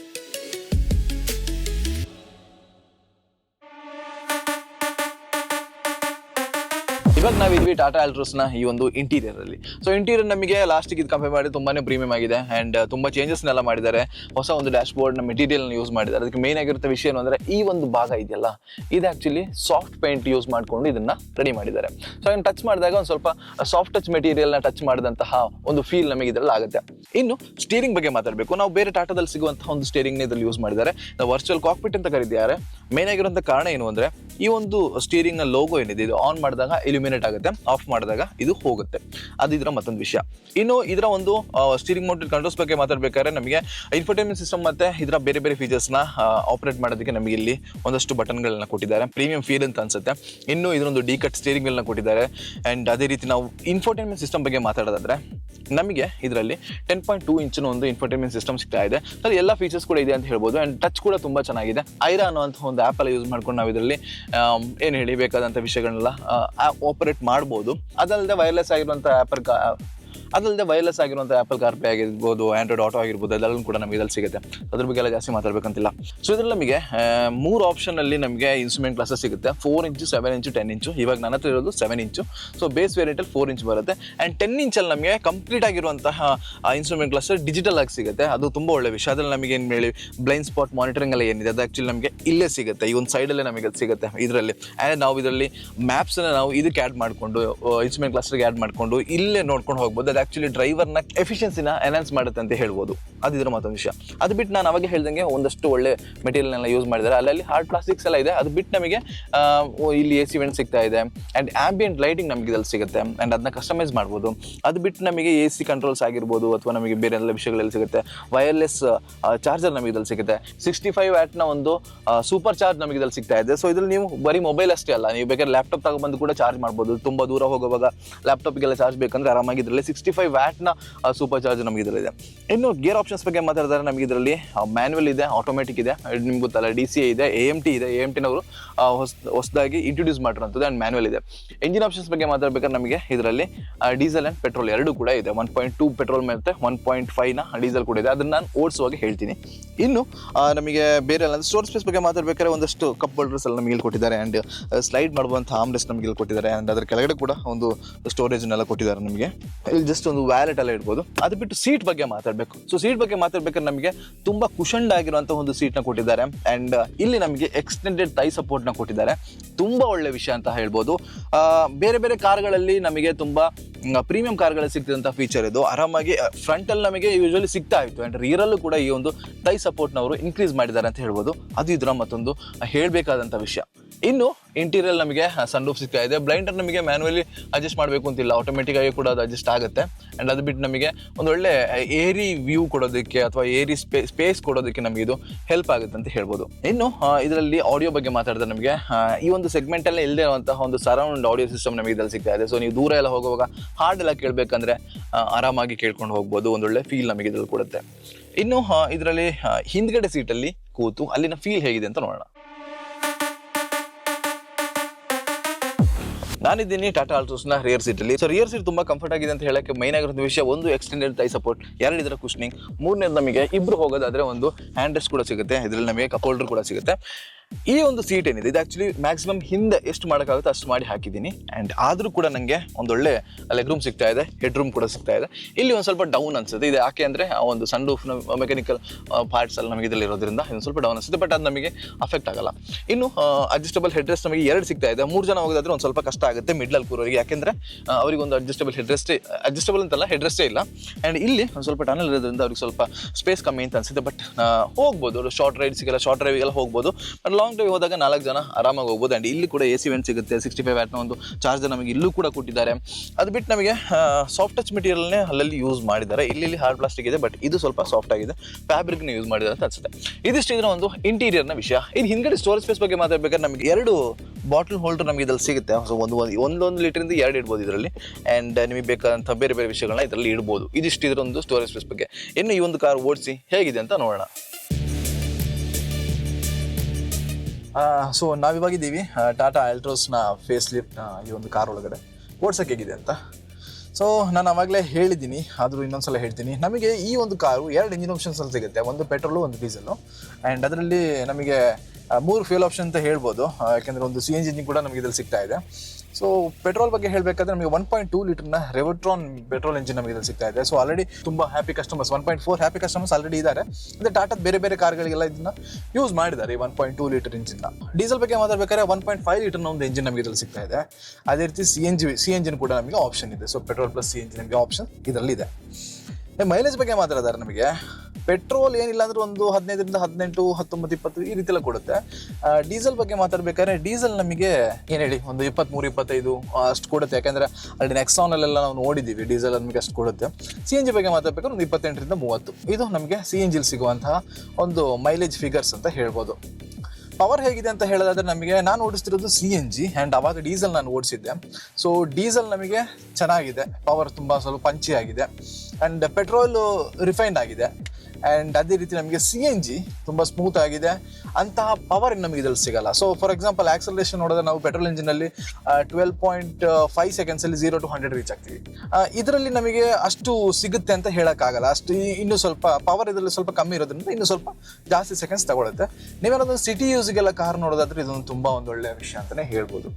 ಇವಾಗ ನಾವಿದ್ವಿ ಟಾಟಾ ನ ಈ ಒಂದು ಇಂಟೀರಿಯರ್ ಅಲ್ಲಿ. ಸೊ ಇಂಟೀರಿಯರ್ ನಮಗೆ ಲಾಸ್ಟಿಗೆ ಇದು ಕಂಪೇರ್ ಮಾಡಿ ತುಂಬಾನೇ ಪ್ರೀಮಿಯಂ ಆಗಿದೆ ಅಂಡ್ ತುಂಬಾ ಚೇಂಜಸ್ನೆಲ್ಲ ಮಾಡಿದ್ದಾರೆ. ಹೊಸ ಒಂದು ಡ್ಯಾಶ್ ಬೋರ್ಡ್ನ ಮೆಟೀರಿಯಲ್ ಯೂಸ್ ಮಾಡಿದ್ದಾರೆ. ಅದಕ್ಕೆ ಮೇನ್ ಆಗಿರುತ್ತೆ ವಿಷಯ ಏನು ಅಂದ್ರೆ ಈ ಒಂದು ಭಾಗ ಇದೆಯಲ್ಲ, ಇದು ಆಕ್ಚುಲಿ ಸಾಫ್ಟ್ ಪೇಂಟ್ ಯೂಸ್ ಮಾಡ್ಕೊಂಡು ಇದನ್ನ ರೆಡಿ ಮಾಡಿದ್ದಾರೆ. ಸೊ ಅದನ್ನು ಟಚ್ ಮಾಡಿದಾಗ ಒಂದು ಸ್ವಲ್ಪ ಸಾಫ್ಟ್ ಟಚ್ ಮೆಟೀರಿಯಲ್ನ ಟಚ್ ಮಾಡಿದಂತಹ ಒಂದು ಫೀಲ್ ನಮಗೆ ಇದರಲ್ಲಿ ಆಗುತ್ತೆ. ಇನ್ನು ಸ್ಟೀರಿಂಗ್ ಬಗ್ಗೆ ಮಾತಾಡಬೇಕು. ನಾವು ಬೇರೆ ಟಾಟಾದಲ್ಲಿ ಸಿಗುವಂತಹ ಒಂದು ಸ್ಟೀರಿಂಗ್ ಇದ್ರಲ್ಲಿ ಯೂಸ್ ಮಾಡಿದ್ದಾರೆ. ವರ್ಚುವಲ್ ಕಾಕ್ಪಿಟ್ ಅಂತ ಕರೀತಿದ್ದಾರೆ ಮೇನ್ ಆಗಿರುವಂತಹ ಕಾರಣ ಏನು ಅಂದ್ರೆ ಈ ಒಂದು ಸ್ಟೀರಿಂಗ್ನ ಲೋಗೋ ಏನಿದೆ, ಇದು ಆನ್ ಮಾಡಿದಾಗ ಇಲ್ಯುಮಿನೇಟ್ ಆಗುತ್ತೆ ಆಫ್ ಮಾಡಿದಾಗ ಇದು ಹೋಗುತ್ತೆ. ಅದು ಇದರ ಮತ್ತೊಂದು ವಿಷಯ. ಇನ್ನು ಇದರ ಒಂದು ಸ್ಟೀರಿಂಗ್ ಮೌಂಟೆಡ್ ಕಂಟ್ರೋಲ್ಸ್ ಬಗ್ಗೆ ಮಾತಾಡ್ಬೇಕಾದ್ರೆ ನಮಗೆ ಇನ್ಫರ್ಟೈನ್ಮೆಂಟ್ ಸಿಸ್ಟಮ್ ಮತ್ತೆ ಇದರ ಬೇರೆ ಬೇರೆ ಫೀಚರ್ಸ್ನ ಆಪರೇಟ್ ಮಾಡೋದಕ್ಕೆ ನಮಗೆ ಇಲ್ಲಿ ಒಂದಷ್ಟು ಬಟನ್ಗಳನ್ನ ಕೊಟ್ಟಿದ್ದಾರೆ. ಪ್ರೀಮಿಯಂ ಫೀಲ್ ಅಂತ ಅನ್ಸುತ್ತೆ. ಇನ್ನು ಇದರೊಂದು ಡಿ ಕಟ್ ಸ್ಟೀರಿಂಗ್ ಗಳನ್ನ ಕೊಟ್ಟಿದ್ದಾರೆ. ಅಂಡ್ ಅದೇ ರೀತಿ ನಾವು ಇನ್ಫರ್ಟೈನ್ಮೆಂಟ್ ಸಿಸ್ಟಮ್ ಬಗ್ಗೆ ಮಾತಾಡೋದಾದ್ರೆ, ನಮಗೆ ಇದರಲ್ಲಿ ಟೆನ್ ಪಾಯಿಂಟ್ ಟೂ ಇಂಚಿನ ಒಂದು ಇನ್ಫರ್ಟೈನ್ಮೆಂಟ್ ಸಿಸ್ಟಮ್ ಸಿಗ್ತಾ ಇದೆ. ಸರ್ ಎಲ್ಲ ಫೀಚರ್ಸ್ ಕೂಡ ಇದೆ ಅಂತ ಹೇಳ್ಬೋದು. ಅಂಡ್ ಟಚ್ ಕೂಡ ತುಂಬಾ ಚೆನ್ನಾಗಿದೆ. ಐರಾ ಅನ್ನುವಂಥ ಒಂದು ಆಪ್ ಎಲ್ಲ ಯೂಸ್ ಮಾಡ್ಕೊಂಡು ನಾವು ಇದರಲ್ಲಿ ಏನು ಹೇಳಿ ಬೇಕಾದಂಥ ವಿಷಯಗಳನ್ನೆಲ್ಲ ಆಪರೇಟ್ ಮಾಡ್ಬೋದು. ಅದಲ್ಲದೆ ವೈರ್ಲೆಸ್ ಆಗಿರುವಂಥ ಆ್ಯಪಲ್ ಅದಲ್ಲದೆ ವೈರ್ಲೆಸ್ ಆಗಿರುವಂಥ ಆ್ಯಪಲ್ ಕಾರ್ಪೇ ಆಗಿರ್ಬೋದು ಆ್ಯಂಡ್ರಾಯ್ಡ್ ಆಟೋ ಆಗಿರ್ಬೋದು ಅದೆಲ್ಲೂ ಕೂಡ ನಮಗೆ ಇದ್ರಲ್ಲಿ ಸಿಗುತ್ತೆ. ಅದ್ರ ಬಗ್ಗೆ ಎಲ್ಲ ಜಾಸ್ತಿ ಮಾತಾಡ್ಬೇಕಂತಿಲ್ಲ. ಸೊ ಇದ್ರಲ್ಲಿ ನಮಗೆ ಮೂರು ಆಪ್ಷನಲ್ಲಿ ನಮಗೆ ಇನ್ಸ್ಟ್ರೂಮೆಂಟ್ ಕ್ಲಾಸಸ್ ಸಿಗುತ್ತೆ. Four inch seven inch ten inch ಇವಾಗ ನನ್ನ ಹತ್ರ ಇರೋದು ಸೆವೆನ್ ಇಂಚು ಸೊ ಬೇಸ್ ವೇರಿಯಂಟಲ್ಲಿ ಫೋರ್ ಇಂಚ್ ಬರುತ್ತೆ. ಆ್ಯಂಡ್ ಟೆನ್ ಇಂಚಲ್ಲಿ ನಮಗೆ ಕಂಪ್ಲೀಟ್ ಆಗಿರುವಂತಹ ಇನ್ಸ್ಟ್ರೂಮೆಂಟ್ ಕ್ಲಾಸರ್ ಡಿಜಿಟಲ್ ಆಗಿ ಸಿಗುತ್ತೆ. ಅದು ತುಂಬ ಒಳ್ಳೆ ವಿಷಯ. ಅದ್ರಲ್ಲಿ ನಮಗೆ ಏನು ಹೇಳಿ ಬ್ಲೈಂಡ್ ಸ್ಪಾಟ್ ಮಾನಿಟರಿಂಗ್ ಎಲ್ಲ ಏನಿದೆ, ಅದು ಆ್ಯಕ್ಚುಲಿ ನಮಗೆ ಇಲ್ಲೇ ಸಿಗುತ್ತೆ. ಈ ಒಂದು ಸೈಡಲ್ಲೇ ನಮಗೆ ಸಿಗುತ್ತೆ, ಇದರಲ್ಲಿ. ಆ್ಯಂಡ್ ನಾವು ಇದರಲ್ಲಿ ಮ್ಯಾಪ್ಸನ್ನು ನಾವು ಇದಕ್ಕೆ ಆ್ಯಡ್ ಮಾಡಿಕೊಂಡು ಇನ್ಸ್ಟ್ರೂಮೆಂಟ್ ಕ್ಲಾಸ್ಗೆ ಆ್ಯಡ್ ಮಾಡಿಕೊಂಡು ಇಲ್ಲೇ ನೋಡ್ಕೊಂಡು ಹೋಗ್ಬೋದು. ಅದು ಆ್ಯಕ್ಚುಲಿ ಡ್ರೈವರ್ನ ಎಫಿಷಿಯನ್ಸಿನ ಎನ್ಹಾನ್ಸ್ ಮಾಡುತ್ತೆ ಅಂತ ಹೇಳ್ಬೋದು. ಅದು ಇದ್ರ ಮತ್ತೊಂದು ವಿಷಯ. ಅದು ಬಿಟ್ಟು ನಾನು ಅವಾಗ ಹೇಳ್ದಂಗೆ ಒಂದಷ್ಟು ಒಳ್ಳೆ ಮೆಟೀರಿಯಲ್ ಎಲ್ಲ ಯೂಸ್ ಮಾಡಿದ್ದಾರೆ ಅಲ್ಲಲ್ಲಿ ಹಾರ್ಡ್ ಪ್ಲಾಸ್ಟಿಕ್ಸ್ ಎಲ್ಲ ಇದೆ. ಅದು ಬಿಟ್ಟು ನಮಗೆ ಇಲ್ಲಿ ಎ ಸಿ ವೆಂಟ್ ಸಿಗ್ತಾ ಇದೆ. ಆ್ಯಂಡ್ ಆಂಬಿಯಂಟ್ ಲೈಟಿಂಗ್ ನಮಗೆ ಇದರಲ್ಲಿ ಸಿಗುತ್ತೆ. ಆ್ಯಂಡ್ ಅದನ್ನ ಕಸ್ಟಮೈಸ್ ಮಾಡ್ಬೋದು. ಅದು ಬಿಟ್ಟು ನಮಗೆ ಎ ಸಿ ಕಂಟ್ರೋಲ್ಸ್ ಆಗಿರ್ಬೋದು ಅಥವಾ ನಮಗೆ ಬೇರೆ ಎಲ್ಲ ವಿಷಯಗಳಲ್ಲಿ ಸಿಗುತ್ತೆ. ವೈರ್ಲೆಸ್ ಚಾರ್ಜರ್ ನಮಗೆ ಇದರಲ್ಲಿ ಸಿಗುತ್ತೆ. ಸಿಕ್ಸ್ಟಿ ಫೈವ್ ವ್ಯಾಟ್ನ ಒಂದು ಸೂಪರ್ ಚಾರ್ಜ್ ನಮಗೆ ಇದರಲ್ಲಿ ಸಿಗ್ತಾ ಇದೆ. ಸೊ ಇದ್ರಲ್ಲಿ ನೀವು ಬರೀ ಮೊಬೈಲ್ ಅಷ್ಟೇ ಅಲ್ಲ. ನೀವು ಬೇಕಾದ್ರೆ ಲ್ಯಾಪ್ಟಾಪ್ ತಗೊಂಡ್ಬಂದು ಕೂಡ ಚಾರ್ಜ್ ಮಾಡ್ಬೋದು. ತುಂಬ ದೂರ ಹೋಗುವಾಗ ಲ್ಯಾಪ್ಟಾಪ್ಗೆಲ್ಲ ಚಾರ್ಜ್ ಬೇಕಂದ್ರೆ ಆರಾಮಾಗಿ ಇದರಲ್ಲಿ ಸಿಕ್ಸ್ಟಿ ಫೈವ್ ವ್ಯಾಟ್ನ ಸೂಪರ್ ಚಾರ್ಜ್ ನಮಗೆ ಇದರಲ್ಲಿದೆ ಇನ್ನು ಗೇರ್ ಆಪ್ಷನ್ಸ್ ಬಗ್ಗೆ ಮಾತಾಡಿದ್ರೆ ನಮಗೆ ಇದರಲ್ಲಿ ಮ್ಯಾನ್ಯಲ್ ಇದೆ ಆಟೋಮೆಟಿಕ್ ಇದೆ ಇದು ನಿಮ್ಗೆ ಗೊತ್ತಲ್ಲ ಡಿ ಸಿ ಇದೆ ಎ ಎಂ ಟಿ ಇದೆ ಎ ಎಂ ಟಿನವರು ಹೊಸ, ಹೊಸದಾಗಿ ಇಂಟ್ರೊಡ್ಯೂಸ್ ಮಾಡಿರೋಂಥದ್ದು ಆ್ಯಂಡ್ ಮ್ಯಾನ್ಯಲ್ ಇದೆ. ಇಂಜಿನ್ ಆಪ್ಷನ್ಸ್ ಬಗ್ಗೆ ಮಾತಾಡ್ಬೇಕಾದ್ರೆ ನಮಗೆ ಇದರಲ್ಲಿ ಡೀಸೆಲ್ ಆ್ಯಂಡ್ ಪೆಟ್ರೋಲ್ ಎರಡು ಕೂಡ ಇದೆ. ಒನ್ ಪಾಯಿಂಟ್ ಟೂ ಪೆಟ್ರೋಲ್ ಮತ್ತೆ ಒನ್ ಪಾಯಿಂಟ್ ಫೈವ್ನ ಡೀಸೆಲ್ ಕೂಡ ಇದೆ. ಅದನ್ನು ನಾನು ಓಡಿಸುವಾಗ ಹೇಳ್ತೀನಿ. ಇನ್ನು ನಮಗೆ ಬೇರೆ ಅಲ್ಲ ಸ್ಟೋರ್ ಸ್ಪೇಸ್ ಬಗ್ಗೆ ಮಾತಾಡ್ಬೇಕಾದ್ರೆ ಒಂದಷ್ಟು ಕಪ್ ಹೋಲ್ಡರ್ಸ್ ಎಲ್ಲ ನಮಗೆ ಇಲ್ಲಿ ಕೊಟ್ಟಿದ್ದಾರೆ ಆ್ಯಂಡ್ ಸ್ಲೈಡ್ ಮಾಡುವಂಥ ಆಮ್ಲೆಸ್ ನಮಗೆ ಇಲ್ಲಿ ಕೊಟ್ಟಿದ್ದಾರೆ. ಆ್ಯಂಡ್ ಅದರ ಕೆಳಗಡೆ ಕೂಡ ಒಂದು ಸ್ಟೋರೇಜ್ನೆಲ್ಲ ಕೊಟ್ಟಿದ್ದಾರೆ ನಮಗೆ. ಇಲ್ಲಿ ಜಸ್ಟ್ ಒಂದು ವ್ಯಾಲೆಟ್ ಎಲ್ಲ ಇಡ್ಬೋದು. ಅದು ಬಿಟ್ಟು ಸೀಟ್ ಬಗ್ಗೆ ಮಾತಾಡಬೇಕು. ಸೊ ಸೀಟ್ ಬಗ್ಗೆ ಮಾತಾಡ್ಬೇಕಾದ್ರೆ ನಮಗೆ ತುಂಬ ಕುಶಂಡ್ ಆಗಿರುವಂಥ ಒಂದು ಸೀಟ್ನ ಕೊಟ್ಟಿದ್ದಾರೆ. ಆ್ಯಂಡ್ ಇಲ್ಲಿ ನಮಗೆ ಎಕ್ಸ್ಟೆಂಡೆಡ್ ಟೈ ಸಪೋರ್ಟ್ನ ಕೊಟ್ಟಿದ್ದಾರೆ. ತುಂಬ ಒಳ್ಳೆ ವಿಷಯ ಅಂತ ಹೇಳ್ಬೋದು. ಬೇರೆ ಬೇರೆ ಕಾರ್ಗಳಲ್ಲಿ ನಮಗೆ ತುಂಬ ಪ್ರೀಮಿಯಂ ಕಾರ್ಗಳಲ್ಲಿ ಸಿಗ್ತಿದ್ದಂಥ ಫೀಚರ್ ಇದು. ಆರಾಮಾಗಿ ಫ್ರಂಟಲ್ಲಿ ನಮಗೆ ಯೂಶಲಿ ಸಿಗ್ತಾ ಇತ್ತು. ಆ್ಯಂಡ್ ರಿಯರಲ್ಲೂ ಕೂಡ ಈ ಒಂದು ಟೈ ಸಪೋರ್ಟ್ನವರು ಇನ್ಕ್ರೀಸ್ ಮಾಡಿದ್ದಾರೆ ಅಂತ ಹೇಳ್ಬೋದು. ಅದು ಇದರ ಮತ್ತೊಂದು ಹೇಳಬೇಕಾದಂಥ ವಿಷಯ. ಇನ್ನು ಇಂಟೀರಿಯರ್ ನಮಗೆ ಸನ್ ರೂಫ್ ಸಿಗ್ತಾ ಇದೆ. ಬ್ಲೈಂಡರ್ ನಮಗೆ ಮ್ಯಾನ್ಯಲಿ ಅಡ್ಜಸ್ಟ್ ಮಾಡಬೇಕು ಅಂತಿಲ್ಲ. ಆಟೋಮೆಟಿಕ್ ಆಗಿ ಕೂಡ ಅದು ಅಡ್ಜಸ್ಟ್ ಆಗುತ್ತೆ. ಆ್ಯಂಡ್ ಅದು ಬಿಟ್ಟು ನಮಗೆ ಒಂದು ಒಳ್ಳೆ ಏರಿ ವ್ಯೂ ಕೊಡೋದಕ್ಕೆ ಅಥವಾ ಏರಿ ಸ್ಪೇ ಸ್ಪೇಸ್ ಕೊಡೋದಕ್ಕೆ ನಮಗೆ ಇದು ಹೆಲ್ಪ್ ಆಗುತ್ತೆ ಅಂತ ಹೇಳ್ಬೋದು. ಇನ್ನು ಇದರಲ್ಲಿ ಆಡಿಯೋ ಬಗ್ಗೆ ಮಾತಾಡಿದ್ರೆ ನಮಗೆ ಈ ಒಂದು ಸೆಗ್ಮೆಂಟಲ್ಲೇ ಇಲ್ಲದೆ ಇರುವಂತಹ ಒಂದು ಸರೌಂಡ್ ಆಡಿಯೋ ಸಿಸ್ಟಮ್ ನಮಗೆ ಇದರಲ್ಲಿ ಸಿಗ್ತಾ ಇದೆ. ಸೊ ನೀವು ದೂರ ಎಲ್ಲ ಹೋಗುವಾಗ ಹಾಡೆಲ್ಲ ಕೇಳಬೇಕಂದ್ರೆ ಆರಾಮಾಗಿ ಕೇಳ್ಕೊಂಡು ಹೋಗ್ಬೋದು. ಒಂದೊಳ್ಳೆ ಫೀಲ್ ನಮಗೆ ಇದರಲ್ಲಿ ಕೊಡುತ್ತೆ. ಇನ್ನು ಇದರಲ್ಲಿ ಹಿಂದ್ಗಡೆ ಸೀಟಲ್ಲಿ ಕೂತು ಅಲ್ಲಿನ ಫೀಲ್ ಹೇಗಿದೆ ಅಂತ ನೋಡೋಣ. ನಾನಿದ್ದೀನಿ ಟಾಟಾ ಆಲ್ಟ್ರೋಸ್ನ ರಿಯರ್ ಸೀಟಲ್ಲಿ ಸೊ ರಿಯರ್ ಸೀಟ್ ತುಂಬಾ ಕಂಫರ್ಟ್ ಆಗಿದೆ ಅಂತ ಹೇಳಕ್ಕೆ ಮೈನ್ ಆಗಿರೋ ವಿಷಯ ಒಂದು ಎಕ್ಸ್ಟೆಂಡೆಡ್ ತೈ ಸಪೋರ್ಟ್ ಎರಡು ಇದರ ಕುಶ್ನಿಂಗ್ ಮೂರನೇದು ನಮಗೆ ಇಬ್ರು ಹೋಗೋದಾದ್ರೆ ಒಂದು ಹ್ಯಾಂಡ್ ರೆಸ್ಟ್ ಕೂಡ ಸಿಗುತ್ತೆ. ಇದರಲ್ಲಿ ನಮಗೆ ಕಪ್ ಹೋಲ್ಡರ್ ಕೂಡ ಸಿಗುತ್ತೆ. ಈ ಒಂದು ಸೀಟ್ ಏನಿದೆ, ಇದು ಆ್ಯಕ್ಚುಲಿ ಮ್ಯಾಕ್ಸಿಮಮ್ ಹಿಂದೆ ಎಷ್ಟು ಮಾಡೋಕ್ಕಾಗುತ್ತೆ ಅಷ್ಟು ಮಾಡಿ ಹಾಕಿದ್ದೀನಿ. ಆ್ಯಂಡ್ ಆದರೂ ಕೂಡ ನನಗೆ ಒಂದೊಳ್ಳೆ ಲೆಗ್ ರೂಮ್ ಸಿಗ್ತಾ ಇದೆ ಹೆಡ್ ರೂಮ್ ಕೂಡ ಸಿಗ್ತಾ ಇದೆ. ಇಲ್ಲಿ ಒಂದು ಸ್ವಲ್ಪ ಡೌನ್ ಅನ್ಸುತ್ತೆ. ಇದು ಯಾಕೆ ಅಂದರೆ, ಆ ಒಂದು ಸನ್ ರೂಫ್ನ ಮೆಕ್ಯಾನಿಕಲ್ ಪಾರ್ಟ್ಸ್ ಎಲ್ಲ ನಮಗೆ ಇದರಲ್ಲಿರೋದ್ರಿಂದ ಇದು ಸ್ವಲ್ಪ ಡೌನ್ ಅನ್ಸುತ್ತೆ. ಬಟ್ ಅದು ನಮಗೆ ಅಫೆಕ್ಟ್ ಆಗಲ್ಲ. ಇನ್ನು ಅಡ್ಜಸ್ಟಬಲ್ ಹೆಡ್ ರೆಸ್ಟ್ ನಮಗೆ ಎರಡು ಸಿಗ್ತಾ ಇದೆ. ಮೂರು ಜನ ಹೋಗೋದಾದ್ರೆ ಒಂದು ಸ್ವಲ್ಪ ಕಷ್ಟ ಆಗುತ್ತೆ ಮಿಡ್ಲಲ್ಲಿ ಕೂರೋರಿಗೆ. ಯಾಕೆಂದರೆ ಅವರಿಗೆ ಒಂದು ಅಡ್ಜಸ್ಟಬಲ್ ಹೆಡ್ ರೆಸ್ಟೇ ಅಡ್ಜಸ್ಟಬಲ್ ಅಂತಲ್ಲ ಹೆಡ್ ರೆಸ್ಟೇ ಇಲ್ಲ. ಆ್ಯಂಡ್ ಇಲ್ಲಿ ಒಂದು ಸ್ವಲ್ಪ ಟನಲ್ ಇರೋದ್ರಿಂದ ಅವ್ರಿಗೆ ಸ್ವಲ್ಪ ಸ್ಪೇಸ್ ಕಮ್ಮಿ ಅಂತ ಅನಿಸುತ್ತೆ. ಬಟ್ ಹೋಗ್ಬೋದು. ಶಾರ್ಟ್ ರೈಡ್ಸಿಗೆಲ್ಲ ಶಾರ್ಟ್ ಡ್ರೈವಿಗೆಲ್ಲ ಹೋಗ್ಬೋದು. ಬಟ್ ಲಾಂಗ್ ಡ್ರೈವ್ ಹೋದಾಗ ನಾಲ್ಕು ಜನ ಆರಾಮಾಗಿ ಹೋಗ್ಬೋದು. ಆ್ಯಂಡ್ ಇಲ್ಲಿ ಕೂಡ ಎ ಸಿ ವೆಂಟ್ ಸಿಗುತ್ತೆ ಸಿಕ್ಸ್ಟಿ ಫೈವ್ ವ್ಯಾಟ್ನ ಒಂದು ಚಾರ್ಜರ್ ನಮಗೆ ಇಲ್ಲೂ ಕೂಡ ಕೊಟ್ಟಿದ್ದಾರೆ. ಅದು ಬಿಟ್ಟು ನಮಗೆ ಸಾಫ್ಟ್ ಟಚ್ ಮೆಟೀರಿಯಲ್ನೇ ಅಲ್ಲಲ್ಲಿ ಯೂಸ್ ಮಾಡಿದ್ದಾರೆ. ಇಲ್ಲಿ ಇಲ್ಲಿ ಹಾರ್ಡ್ ಪ್ಲಾಸ್ಟಿಕ್ ಇದೆ ಬಟ್ ಇದು ಸ್ವಲ್ಪ ಸಾಫ್ಟ್ ಆಗಿದೆ. ಫ್ಯಾಬ್ರಿಕ್ನ ಯೂಸ್ ಮಾಡಿದ್ದಾರೆ ಅಂತ ಅನ್ಸುತ್ತೆ. ಇದಿಷ್ಟು ಇದರ ಒಂದು ಇಂಟೀರಿಯರ್ನ ವಿಷಯ. ಇದು ಹಿಂದ್ಗಡೆ ಸ್ಟೋರೇಜ್ ಸ್ಪೇಸ್ ಬಗ್ಗೆ ಮಾತಾಡಬೇಕಾದ್ರೆ ನಮಗೆ ಎರಡು ಬಾಟಲ್ ಹೋಲ್ಡರ್ ನಮಗೆ ಇದ್ರಲ್ಲಿ ಸಿಗುತ್ತೆ. ಸೊ ಒಂದು ಒಂದು, ಒಂದೊಂದು ಲೀಟರಿಂದ ಎರಡು ಇಡ್ಬೋದು ಇದರಲ್ಲಿ. ಆ್ಯಂಡ್ ನಿಮಗೆ ಬೇಕಾದಂಥ ಬೇರೆ ಬೇರೆ ವಿಷಯಗಳನ್ನ ಇದರಲ್ಲಿ ಇಡ್ಬೋದು. ಇದಿಷ್ಟು ಇದರ ಒಂದು ಸ್ಟೋರೇಜ್ ಸ್ಪೇಸ್ ಬಗ್ಗೆ. ಇನ್ನು ಈ ಒಂದು ಕಾರ್ ಓಡಿಸಿ ಹೇಗಿದೆ ಅಂತ ನೋಡೋಣ. ಸೊ ನಾವಿವಾಗಿದ್ದೀವಿ ಟಾಟಾ ಆಲ್ಟ್ರೋಸ್ನ ಫೇಸ್ ಲಿಫ್ಟ್ನ ಈ ಒಂದು ಕಾರ್ ಒಳಗಡೆ. ಓಡ್ಸಕ್ಕೆ ಹೇಗಿದೆ ಅಂತ? ಸೊ ನಾನು ಆವಾಗಲೇ ಹೇಳಿದ್ದೀನಿ, ಆದರೂ ಇನ್ನೊಂದ್ಸಲ ಹೇಳ್ತೀನಿ. ನಮಗೆ ಈ ಒಂದು ಕಾರು ಎರಡು ಇಂಜಿನ್ ಆಪ್ಷನ್ಸ್ ಅಲ್ಲಿ ಸಿಗುತ್ತೆ, ಒಂದು ಪೆಟ್ರೋಲು ಒಂದು ಡೀಸೆಲು ಆ್ಯಂಡ್ ಅದರಲ್ಲಿ ನಮಗೆ ಮೂರು ಫ್ಯೂಲ್ ಆಪ್ಷನ್ ಅಂತ ಹೇಳ್ಬೋದು. ಯಾಕೆಂದರೆ ಒಂದು ಸಿ ಎನ್ ಜಿ ಕೂಡ ನಮಗೆ ಇದರಲ್ಲಿ ಸಿಗ್ತಾ ಇದೆ. ಸೊ ಪೆಟ್ರೋಲ್ ಬಗ್ಗೆ ಹೇಳಬೇಕಾದ್ರೆ ನಮಗೆ ಒನ್ ಪಾಯಿಂಟ್ ಟೂ ಲೀಟರ್ನ ರೆವೆಟ್ರಾನ್ ಪೆಟ್ರೋಲ್ ಇಂಜಿನ್ ನಮಗೆ ಇದರಲ್ಲಿ ಸಿಗ್ತಾ ಇದೆ. ಸೊ ಆಲ್ರೆಡಿ ತುಂಬ happy customers one point four happy customers already ಇದ್ದಾರೆ. ಅಂದರೆ ಟಾಟಾದ ಬೇರೆ ಬೇರೆ ಕಾರ್ಗಳಿಗೆಲ್ಲ ಇದನ್ನ ಯೂಸ್ ಮಾಡಿದ್ದಾರೆ ಒನ್ ಪಾಯಿಂಟ್ ಟೂ ಲೀಟರ್ ಇಂಜಿನ್ನ ಡೀಸೆಲ್ ಬಗ್ಗೆ ಮಾತಾಡಬೇಕಾದ್ರೆ ಒನ್ ಪಾಯಿಂಟ್ ಫೈವ್ ಲೀಟರ್ನ ಒಂದು ಇಂಜಿನ್ ನಮಗೆ ಇದರಲ್ಲಿ ಸಿಗ್ತಾ ಇದೆ. ಅದೇ ರೀತಿ C N G C engine ಕೂಡ ನಮಗೆ ಆಪ್ಷನ್ ಇದೆ. So petrol plus C engine ನಿಮಗೆ ಆಪ್ಷನ್ ಇದರಲ್ಲಿ ಇದೆ ಮೈಲೇಜ್ ಬಗ್ಗೆ ಮಾತಾಡಿದ್ದಾರೆ ನಮಗೆ. ಪೆಟ್ರೋಲ್ ಏನಿಲ್ಲ ಅಂದ್ರೆ ಒಂದು ಹದಿನೈದರಿಂದ ಹದಿನೆಂಟು, ಹತ್ತೊಂಬತ್ತು, ಇಪ್ಪತ್ತು ಈ ರೀತಿ ಎಲ್ಲ ಕೊಡುತ್ತೆ ಡೀಸೆಲ್ ಬಗ್ಗೆ ಮಾತಾಡ್ಬೇಕಾದ್ರೆ ಡೀಸೆಲ್ ನಮಗೆ ಏನು ಹೇಳಿ, ಒಂದು ಇಪ್ಪತ್ತ್ಮೂರು ಇಪ್ಪತ್ತೈದು ಅಷ್ಟು ಕೊಡುತ್ತೆ. ಯಾಕಂದ್ರೆ ಅಲ್ಲಿ ನೆಕ್ಸಾನಲ್ಲೆಲ್ಲ ನಾವು ನೋಡಿದ್ದೀವಿ ಡೀಸೆಲ್ ನಮಗೆ ಅಷ್ಟು ಕೊಡುತ್ತೆ. ಸಿ ಎನ್ ಜಿ ಬಗ್ಗೆ ಮಾತಾಡ್ಬೇಕಾದ್ರೆ ಒಂದು ಇಪ್ಪತ್ತೆಂಟರಿಂದ ಮೂವತ್ತು. ಇದು ನಮಗೆ ಸಿ ಎನ್ ಜಿಲ್ ಸಿಗುವಂತಹ ಒಂದು ಮೈಲೇಜ್ ಫಿಗರ್ಸ್ ಅಂತ ಹೇಳ್ಬೋದು. ಪವರ್ ಹೇಗಿದೆ ಅಂತ ಹೇಳೋದಾದ್ರೆ ನಮಗೆ, ನಾನು ಓಡಿಸ್ತಿರೋದು ಸಿ ಎನ್ ಜಿ ಆ್ಯಂಡ್ ಅವಾಗ ಡೀಸೆಲ್ ನಾನು ಓಡಿಸಿದ್ದೆ. ಸೊ ಡೀಸೆಲ್ ನಮಗೆ ಚೆನ್ನಾಗಿದೆ. ಪವರ್ ತುಂಬ ಸ್ವಲ್ಪ ಪಂಚಿ ಆಗಿದೆ. ಆ್ಯಂಡ್ ಪೆಟ್ರೋಲು ರಿಫೈನ್ಡ್ ಆಗಿದೆ. ಆ್ಯಂಡ್ ಅದೇ ರೀತಿ ನಮಗೆ ಸಿ ಎನ್ ಜಿ ತುಂಬ ಸ್ಮೂತ್ ಆಗಿದೆ. ಅಂತಹ ಪವರ್ ನಮಗೆ ಇದರಲ್ಲಿ ಸಿಗಲ್ಲ. ಸೊ ಫಾರ್ ಎಕ್ಸಾಂಪಲ್ ಆಕ್ಸಲೇಷನ್ ನೋಡಿದ್ರೆ ನಾವು ಪೆಟ್ರೋಲ್ ಇಂಜಿನಲ್ಲಿ ಟ್ವೆಲ್ ಪಾಯಿಂಟ್ ಫೈವ್ ಸೆಕೆಂಡ್ಸಲ್ಲಿ ಜೀರೋ ಟು ಹಂಡ್ರೆಡ್ ರೀಚ್ ಆಗ್ತೀವಿ. ಇದರಲ್ಲಿ ನಮಗೆ ಅಷ್ಟು ಸಿಗುತ್ತೆ ಅಂತ ಹೇಳೋಕ್ಕಾಗಲ್ಲ. ಅಷ್ಟು ಇನ್ನೂ ಸ್ವಲ್ಪ ಪವರ್ ಇದರಲ್ಲಿ ಸ್ವಲ್ಪ ಕಮ್ಮಿ ಇರೋದ್ರಿಂದ ಇನ್ನೂ ಸ್ವಲ್ಪ ಜಾಸ್ತಿ ಸೆಕೆಂಡ್ಸ್ ತಗೊಳುತ್ತೆ. ನೀವೇನಾದ್ರು ಸಿಟಿ ಯೂಸ್ಗೆಲ್ಲ ಕಾರ್ ನೋಡೋದಾದ್ರೆ ಇದೊಂದು ತುಂಬ ಒಂದು ಒಳ್ಳೆಯ ವಿಷಯ ಅಂತಲೇ ಹೇಳ್ಬೋದು.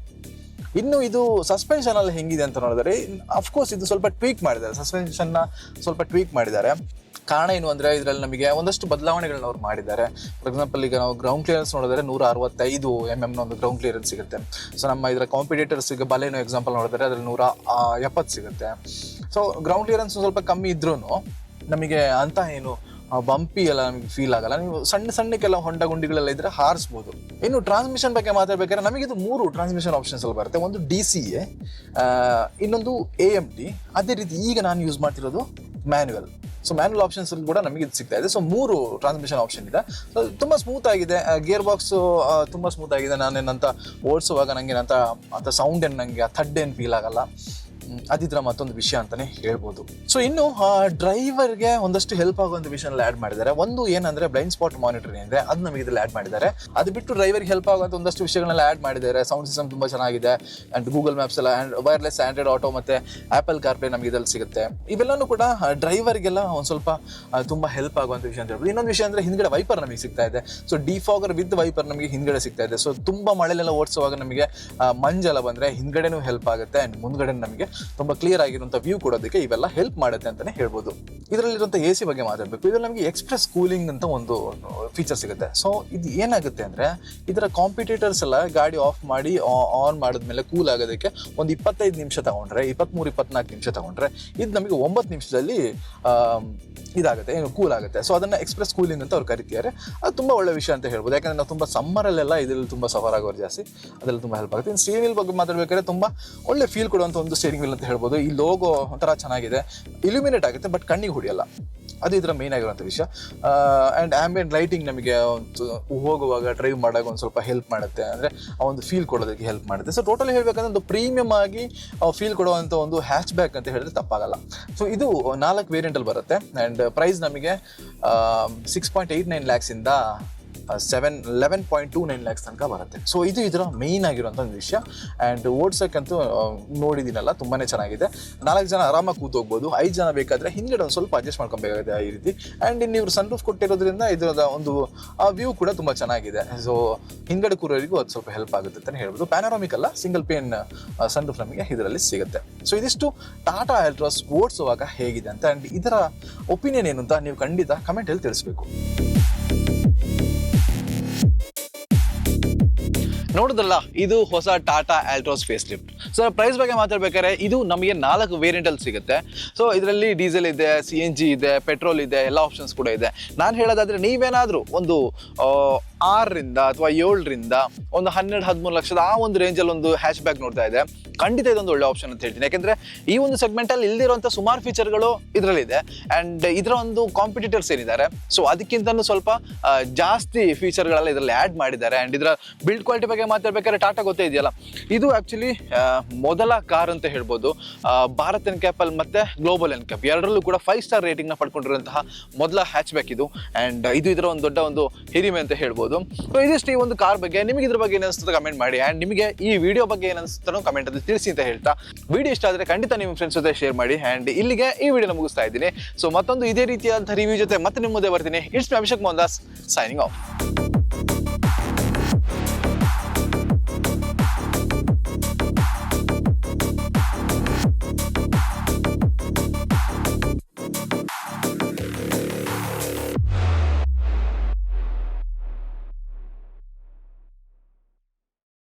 ಇನ್ನು ಇದು ಸಸ್ಪೆನ್ಷನ್ ಅಲ್ಲಿ ಹೆಂಗಿದೆ ಅಂತ ನೋಡಿದ್ರೆ ಅಫ್ಕೋರ್ಸ್ ಇದು ಸ್ವಲ್ಪ ಟ್ವೀಕ್ ಮಾಡಿದ್ದಾರೆ. ಸಸ್ಪೆನ್ಷನ್ನ ಸ್ವಲ್ಪ ಟ್ವೀಕ್ ಮಾಡಿದ್ದಾರೆ. ಕಾರಣ ಏನು ಅಂದರೆ ಇದರಲ್ಲಿ ನಮಗೆ ಒಂದಷ್ಟು ಬದಲಾವಣೆಗಳನ್ನ ಅವ್ರು ಮಾಡಿದ್ದಾರೆ. ಫಾರ್ ಎಕ್ಸಾಂಪಲ್ ಈಗ ನಾವು ಗ್ರೌಂಡ್ ಕ್ಲಿಯರೆನ್ಸ್ ನೋಡಿದ್ರೆ ನೂರ ಅರವತ್ತೈದು ಎಂ ಎಮ್ನ ಒಂದು ಗ್ರೌಂಡ್ ಕ್ಲಿಯರೆನ್ಸ್ ಸಿಗುತ್ತೆ. ಸೊ ನಮ್ಮ ಇದರ ಕಾಂಪಿಟೇಟರ್ಸ್ ಈಗ ಬಲೇನೋ ಎಕ್ಸಾಂಪಲ್ ನೋಡಿದ್ರೆ ಅದ್ರಲ್ಲಿ ನೂರ ಎಪ್ಪತ್ತು ಸಿಗುತ್ತೆ. ಸೊ ಗ್ರೌಂಡ್ ಕ್ಲಿಯರೆನ್ಸ್ ಸ್ವಲ್ಪ ಕಮ್ಮಿ ಇದ್ರೂ ನಮಗೆ ಅಂತ ಏನು ಬಂಪಿ ಎಲ್ಲ ನಮಗೆ ಫೀಲ್ ಆಗಲ್ಲ. ನೀವು ಸಣ್ಣ ಸಣ್ಣಕ್ಕೆಲ್ಲ ಹೊಂಡ ಗುಂಡಿಗಳೆಲ್ಲ ಇದ್ರೆ ಹಾರಿಸ್ಬೋದು. ಇನ್ನು ಟ್ರಾನ್ಸ್ಮಿಷನ್ ಬಗ್ಗೆ ಮಾತಾಡ್ಬೇಕಾದ್ರೆ ನಮಗೆ ಇದು ಮೂರು ಟ್ರಾನ್ಸ್ಮಿಷನ್ ಆಪ್ಷನ್ಸ್ ಅಲ್ಲಿ ಬರುತ್ತೆ. ಒಂದು ಡಿ ಸಿ ಎ ಇನ್ನೊಂದು ಎ ಎಂ ಟಿ ಅದೇ ರೀತಿ ಈಗ ನಾನು ಯೂಸ್ ಮಾಡ್ತಿರೋದು ಮ್ಯಾನ್ಯುವಲ್ ಸೊ ಮ್ಯಾನುವಲ್ ಆಪ್ಷನ್ಸ್ ಕೂಡ ನಮಗೆ ಇದು ಸಿಗ್ತಾ ಇದೆ. ಸೊ ಮೂರು ಟ್ರಾನ್ಸ್ಮಿಷನ್ ಆಪ್ಷನ್ ಇದೆ. ಸೊ ತುಂಬ ಸ್ಮೂತ್ ಆಗಿದೆ. ಗೇರ್ ಬಾಕ್ಸ್ ತುಂಬ ಸ್ಮೂತ್ ಆಗಿದೆ. ನಾನೇನಂತ ಓಡಿಸುವಾಗ ನನಗೆ ಅಂತ ಅಂತ ಸೌಂಡ್ ಏನು ನನಗೆ ಆ ಥಡ್ ಏನು ಫೀಲ್ ಆಗಲ್ಲ. ಅದಿದ್ರ ಮತ್ತೊಂದು ವಿಷಯ ಅಂತಾನೆ ಹೇಳ್ಬೋದು. ಸೊ ಇನ್ನು ಡ್ರೈವರ್ಗೆ ಒಂದಷ್ಟು ಹೆಲ್ಪ್ ಆಗೋ ಒಂದು ವಿಷಯ ಆ್ಯಡ್ ಮಾಡಿದ್ದಾರೆ. ಒಂದು ಏನಂದ್ರೆ ಬ್ಲೈಂಡ್ ಸ್ಪಾಟ್ ಮಾನಿಟರಿಂಗ್ ಏನಿದೆ ಅದು ನಮಗೆ ಇದ್ರಲ್ಲಿ ಆ್ಯಡ್ ಮಾಡಿದ್ದಾರೆ. ಅದು ಬಿಟ್ಟು ಡ್ರೈವರ್ಗೆ ಹೆಲ್ಪ್ ಆಗುವಂತ ಒಂದಷ್ಟು ವಿಷಯಗಳನ್ನೆಲ್ಲ ಆ್ಯಡ್ ಮಾಡಿದ್ದಾರೆ. ಸೌಂಡ್ ಸಿಸ್ಟಮ್ ತುಂಬಾ ಚೆನ್ನಾಗಿದೆ ಅಂಡ್ ಗೂಗಲ್ ಮ್ಯಾಪ್ಸ್ ಎಲ್ಲ ವೈರ್ಲೆಸ್ ಆಂಡ್ರಾಯ್ಡ್ ಆಟೋ ಮತ್ತೆ ಆಪಲ್ ಕಾರ್ಪ್ಲೇ ನಮಗೆ ಇದ್ರಲ್ಲಿ ಸಿಗುತ್ತೆ. ಇವೆಲ್ಲನೂ ಕೂಡ ಡ್ರೈವರ್ಗೆಲ್ಲ ಒಂದು ಸ್ವಲ್ಪ ತುಂಬಾ ಹೆಲ್ಪ್ ಆಗುವಂತ ವಿಷಯ ಅಂತ ಹೇಳ್ಬೋದು. ಇನ್ನೊಂದು ವಿಷಯ ಅಂದ್ರೆ, ಹಿಂದ್ಗಡೆ ವೈಪರ್ ನಮಗೆ ಸಿಗ್ತಾ ಇದೆ. ಸೊ ಡಿಫಾಗರ್ ವಿತ್ ವೈಪರ್ ನಮಗೆ ಹಿಂದ್ಗಡೆ ಸಿಗ್ತಾ ಇದೆ. ಸೊ ತುಂಬಾ ಮಳೆಲೆಲ್ಲ ಓಡಿಸುವಾಗ ನಮಗೆ ಮಂಜೆಲ್ಲ ಬಂದ್ರೆ ಹಿಂದ್ಗಡೆನೂ ಹೆಲ್ಪ್ ಆಗುತ್ತೆ ಅಂಡ್ ಮುಂದ್ಗಡೆ ನಮಗೆ ತುಂಬಾ ಕ್ಲಿಯರ್ ಆಗಿರುವಂತ ವ್ಯೂ ಕೊಡೋದಕ್ಕೆ ಇವೆಲ್ಲ ಹೆಲ್ಪ್ ಮಾಡುತ್ತೆ ಅಂತಾನೆ ಹೇಳ್ಬೋದು. ಇದರಲ್ಲಿರುವಂಥ ಎ ಸಿ ಬಗ್ಗೆ ಮಾತಾಡಬೇಕು. ಇದ್ರಲ್ಲಿ ನಮಗೆ ಎಕ್ಸ್ಪ್ರೆಸ್ ಕೂಲಿಂಗ್ ಅಂತ ಒಂದು ಫೀಚರ್ ಸಿಗುತ್ತೆ. ಸೊ ಇದು ಏನಾಗುತ್ತೆ ಅಂದ್ರೆ, ಇದರ ಕಾಂಪಿಟೇಟರ್ಸ್ ಎಲ್ಲ ಗಾಡಿ ಆಫ್ ಮಾಡಿ ಆನ್ ಮಾಡಿದ್ಮೇಲೆ ಕೂಲ್ ಆಗೋದಕ್ಕೆ ಒಂದು ಇಪ್ಪತ್ತೈದು ನಿಮಿಷ ತಗೊಂಡ್ರೆ, ಇಪ್ಪತ್ಮೂರು, ಇಪ್ಪತ್ನಾಲ್ಕು ನಿಮಿಷ ತಗೊಂಡ್ರೆ, ಇದು ನಮಗೆ ಒಂಬತ್ತು ನಿಮಿಷದಲ್ಲಿ ಇದಾಗುತ್ತೆ, ಏನು ಕೂಲ್ ಆಗುತ್ತೆ. ಸೊ ಅದನ್ನ ಎಕ್ಸ್ಪ್ರೆಸ್ ಕೂಲಿಂಗ್ ಅಂತ ಅವ್ರು ಕರಿತಿದ್ದಾರೆ. ಅದು ತುಂಬಾ ಒಳ್ಳೆ ವಿಷಯ ಅಂತ ಹೇಳ್ಬೋದು. ಯಾಕಂದ್ರೆ ನಾವು ತುಂಬಾ ಸಮ್ಮರಲ್ಲೆಲ್ಲ ಇದರಲ್ಲಿ ತುಂಬಾ ಸಫರ್ ಆಗೋರು ಜಾಸ್ತಿ. ಅದರಲ್ಲಿ ತುಂಬಾ ಹೆಲ್ಪ್ ಆಗುತ್ತೆ. ಇನ್ನು ಸ್ಟೀರಿಂಗ್ ವೀಲ್ ಬಗ್ಗೆ ಮಾತಾಡಬೇಕಾದ್ರೆ ತುಂಬಾ ಒಳ್ಳೆ ಫೀಲ್ ಕೊಡುವಂಥ ಒಂದು ಸ್ಟೇರಿಂಗ್ ಅಂತ ಹೇಳ್ಬೋದು. ಈ ಲೋಗೋ ಒಂಥರ ಚೆನ್ನಾಗಿದೆ. ಇಲ್ಯುಮಿನೇಟ್ ಆಗುತ್ತೆ ಬಟ್ ಕಣ್ಣಿಗೆ ಹೊಡಿಯಲ್ಲ. ಅದು ಇದರ ಮೇನ್ ಆಗಿರುವಂಥ ವಿಷಯ. ಆ್ಯಂಡ್ ಆಂಬಿಯೆಂಟ್ ಲೈಟಿಂಗ್ ನಮಗೆ ಒಂದು ಹೋಗುವಾಗ ಡ್ರೈವ್ ಮಾಡಾಗ ಒಂದು ಸ್ವಲ್ಪ ಹೆಲ್ಪ್ ಮಾಡುತ್ತೆ. ಅಂದರೆ ಆ ಒಂದು ಫೀಲ್ ಕೊಡೋದಕ್ಕೆ ಹೆಲ್ಪ್ ಮಾಡುತ್ತೆ. ಸೊ ಟೋಟಲಿ ಹೇಳಬೇಕಂದ್ರೆ ಒಂದು ಪ್ರೀಮಿಯಮ್ ಆಗಿ ಫೀಲ್ ಕೊಡುವಂಥ ಒಂದು ಹ್ಯಾಚ್ ಬ್ಯಾಕ್ ಅಂತ ಹೇಳಿದ್ರೆ ತಪ್ಪಾಗಲ್ಲ. ಸೊ ಇದು ನಾಲ್ಕು ವೇರಿಯಂಟಲ್ಲಿ ಬರುತ್ತೆ. ಆ್ಯಂಡ್ ಪ್ರೈಸ್ ನಮಗೆ six point eight nine ಲ್ಯಾಕ್ಸಿಂದ seven eleven point two nine lakhs ತನಕ ಬರುತ್ತೆ. ಸೊ ಇದು ಇದರ ಮೇಯ್ನ್ ಆಗಿರುವಂಥ ಒಂದು ವಿಷಯ. ಆ್ಯಂಡ್ ಓಡ್ಸೋಕ್ಕಂತೂ ನೋಡಿದ್ದೀನಲ್ಲ ತುಂಬಾ ಚೆನ್ನಾಗಿದೆ. ನಾಲ್ಕು ಜನ ಆರಾಮಾಗಿ ಕೂತು ಹೋಗ್ಬೋದು ಐದು ಜನ ಬೇಕಾದರೆ ಹಿಂದ್ಗಡೆ ಒಂದು ಸ್ವಲ್ಪ ಅಡ್ಜಸ್ಟ್ ಮಾಡ್ಕೊಬೇಕಾಗುತ್ತೆ ಈ ರೀತಿ. ಆ್ಯಂಡ್ ಇನ್ನು ಇವರು ಸನ್ ರೂಫ್ ಕೊಟ್ಟಿರೋದ್ರಿಂದ ಇದರ ಒಂದು ವ್ಯೂ ಕೂಡ ತುಂಬ ಚೆನ್ನಾಗಿದೆ. ಸೊ ಹಿಂದ್ಗಡೆ ಕೂರೋರಿಗೂ ಅದು ಸ್ವಲ್ಪ ಹೆಲ್ಪ್ ಆಗುತ್ತೆ ಅಂತಲೇ ಹೇಳ್ಬೋದು. ಪ್ಯಾನೋರಾಮಿಕ್ ಅಲ್ಲ ಸಿಂಗಲ್ ಪೇನ್ ಸನ್ ರೂಫ್ ನಮಗೆ ಇದರಲ್ಲಿ ಸಿಗುತ್ತೆ. ಸೊ ಇದಿಷ್ಟು ಟಾಟಾ ಎಲ್ಟ್ರಾಸ್ ಓಡಿಸುವಾಗ ಹೇಗಿದೆ ಅಂತ ಆ್ಯಂಡ್ ಇದರ ಒಪಿನಿಯನ್ ಏನು ಅಂತ ನೀವು ಖಂಡಿತ ಕಮೆಂಟಲ್ಲಿ ತಿಳಿಸ್ಬೇಕು. ನೋಡಿದ್ರಲ್ಲ ಇದು ಹೊಸ Tata Altroz face lift so price ಬಗ್ಗೆ ಮಾತಾಡ್ಬೇಕಾದ್ರೆ, ಇದು ನಮಗೆ ನಾಲ್ಕು ವೇರಿಯಂಟ್ ಅಲ್ಲಿ ಸಿಗುತ್ತೆ. ಸೊ ಇದರಲ್ಲಿ ಡೀಸೆಲ್ ಇದೆ ಸಿ ಎನ್ ಜಿ ಇದೆ ಪೆಟ್ರೋಲ್ ಇದೆ, ಎಲ್ಲ ಆಪ್ಷನ್ಸ್ ಕೂಡ ಇದೆ. ನಾನು ಹೇಳೋದಾದ್ರೆ ನೀವೇನಾದರೂ ಒಂದು ಆರರಿಂದ ಅಥವಾ ಏಳರಿಂದ ಒಂದು ಹನ್ನೆರಡು, ಹದಿಮೂರು ಲಕ್ಷದ ಆ ಒಂದು ರೇಂಜಲ್ಲಿ ಒಂದು ಹ್ಯಾಶ್ ಬ್ಯಾಗ್ ನೋಡ್ತಾ ಇದೆ. ಖಂಡಿತ ಇದೊಂದು ಒಳ್ಳೆ ಆಪ್ಷನ್ ಅಂತ ಹೇಳ್ತೀನಿ. ಯಾಕಂದ್ರೆ ಈ ಒಂದು ಸೆಗ್ಮೆಂಟ್ ಅಲ್ಲಿ ಇಲ್ದಿರುವಂತ ಸುಮಾರು ಫೀಚರ್ಗಳು ಇದರಲ್ಲಿದೆ. ಅಂಡ್ ಇದರ ಒಂದು ಕಾಂಪಿಟೇಟರ್ಸ್ ಏನಿದ್ದಾರೆ. ಸೊ ಅದಕ್ಕಿಂತನೂ ಸ್ವಲ್ಪ ಜಾಸ್ತಿ ಫೀಚರ್ಗಳೆಲ್ಲ ಇದರಲ್ಲಿ ಆ್ಯಡ್ ಮಾಡಿದ್ದಾರೆ. ಅಂಡ್ ಇದರ ಬಿಲ್ಡ್ ಕ್ವಾಲಿಟಿ ಬಗ್ಗೆ ಮಾತಾಡ್ಬೇಕಾದ್ರೆ ಟಾಟಾ ಗೊತ್ತೇ ಇದೆಯಲ್ಲ? ಇದು ಆಕ್ಚುಲಿ ಮೊದಲ ಕಾರ್ ಅಂತ ಹೇಳ್ಬೋದು. ಭಾರತ್ ಎನ್ ಕ್ಯಾಪಲ್ ಮತ್ತೆ ಗ್ಲೋಬಲ್ ಎನ್ ಕ್ಯಾಪ್ ಎರಡರಲ್ಲೂ ಕೂಡ ಫೈವ್ ಸ್ಟಾರ್ ರೇಟಿಂಗ್ನ ಪಡ್ಕೊಂಡಿರುವಂತಹ ಮೊದಲ ಹ್ಯಾಚ್ ಬ್ಯಾಕ್ ಇದು. ಅಂಡ್ ಇದು ಇದರ ಒಂದು ದೊಡ್ಡ ಒಂದು ಹಿರಿಮೆ ಅಂತ ಹೇಳ್ಬೋದು. ಸೊ ಇದಿಷ್ಟು ಈ ಒಂದು ಕಾರ್ ಬಗ್ಗೆ ನಿಮಗೆ ಇದ್ರ ಬಗ್ಗೆ ಏನಿಸ್ತದೆ ಕಮೆಂಟ್ ಮಾಡಿ. ಅಂಡ್ ನಿಮಗೆ ಈ ವಿಡಿಯೋ ಬಗ್ಗೆ ಏನಿಸ್ತಾನೋ ಕಮೆಂಟ್ ಅಲ್ಲಿ ತಿಳಿಸಿ ಅಂತ ಹೇಳ್ತಾ. ವಿಡಿಯೋ ಇಷ್ಟ ಆದರೆ ಖಂಡಿತ ನಿಮ್ಮ ಫ್ರೆಂಡ್ಸ್ ಜೊತೆ ಶೇರ್ ಮಾಡಿ. ಅಂಡ್ ಇಲ್ಲಿಗೆ ಈ ವಿಡಿಯೋ ಮುಗಿಸ್ತಾ ಇದ್ದೀನಿ. ಸೊ ಮತ್ತೊಂದು ಇದೇ ರೀತಿಯಾದಂಥ ರಿವ್ಯೂ ಜೊತೆ ಮತ್ತೆ ನಿಮ್ಮ ಮುಂದೆ ಬರ್ತೀನಿ. ಇಷ್ಟು ಅಭಿಷೇಕ್ ಮೋಹನ್ ದಾಸ್ ಸೈನಿಂಗ್ ಆಫ್